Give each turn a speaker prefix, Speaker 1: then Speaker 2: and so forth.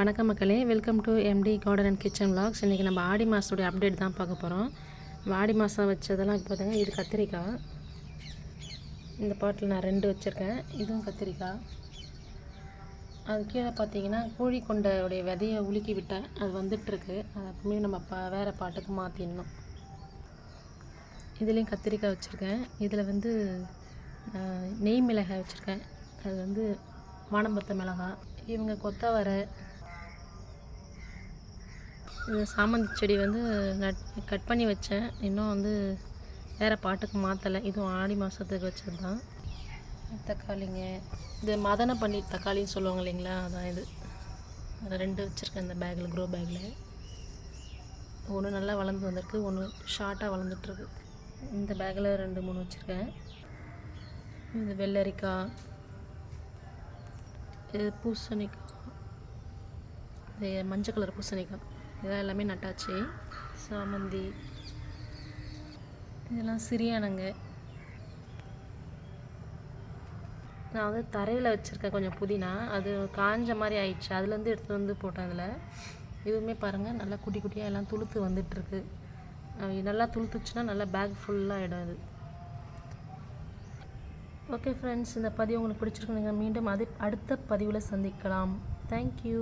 Speaker 1: வணக்கம் மக்களே. Welcome to MD garden and kitchen vlogs இன்றைக்கி நம்ம ஆடி மாதத்துடைய அப்டேட் தான் பார்க்க போகிறோம் ஆடி மாதம் வச்சதெல்லாம் இப்போ இது கத்திரிக்காய். இந்த பாட்டில் நான் ரெண்டு வச்சுருக்கேன். இதுவும் கத்திரிக்காய். அது கீழே பார்த்தீங்கன்னா கோழி கொண்டையுடைய விதையை உலுக்கி விட்டேன். அது வந்துட்டுருக்கு. அது அப்பவுமே நம்ம ப வேறு பாட்டுக்கு மாற்றிடணும் இதுலேயும் கத்திரிக்காய் வச்சுருக்கேன். இதில் வந்து நெய் மிளகாய் வச்சுருக்கேன். அது வந்து வானம்பத்த மிளகாய். இவங்க கொத்தவரை இது சாமந்தி செடி வந்து நட் கட் பண்ணி வச்சேன். இன்னும் வந்து வேறு பாட்டுக்கு மாற்றலை இதுவும் ஆடி மாதத்துக்கு வச்சது தான் தக்காளிங்க. இது மதன பன்னீர் தக்காளின்னு சொல்லுவாங்க இல்லைங்களா? அதான் இது. அது ரெண்டு வச்சுருக்கேன் இந்த பேக்கில் க்ரோ பேக்கில் ஒன்று நல்லா வளர்ந்து வந்திருக்கு ஒன்று ஷார்ட்டாக வளர்ந்துட்டுருக்கு. இந்த பேக்கில் ரெண்டு மூணு வச்சுருக்கேன். இது வெள்ளரிக்காய். இது பூசணிக்காய். இது மஞ்சள் கலர் பூசணிக்காய். இதெல்லாம் எல்லாமே நட்டாச்சு. சாமந்தி. இதெல்லாம் சிறியானங்க. நான் வந்து தரையில் வச்சுருக்கேன் கொஞ்சம் புதினா அது காஞ்ச மாதிரி ஆயிடுச்சு. அதுலேருந்து எடுத்து வந்து போட்டேன் அதில். இதுவுமே பாருங்கள் நல்லா குட்டி குட்டியாக எல்லாம் துளுத்து வந்துட்டுருக்கு. நல்லா துளுத்துச்சுன்னா நல்லா பேக் ஃபுல்லாக ஆகிடும் அது. ஓகே ஃப்ரெண்ட்ஸ் இந்த பதிவு உங்களுக்கு பிடிச்சிருக்கு நீங்கள் மீண்டும் அது அடுத்த பதிவில் சந்திக்கலாம். தேங்க்யூ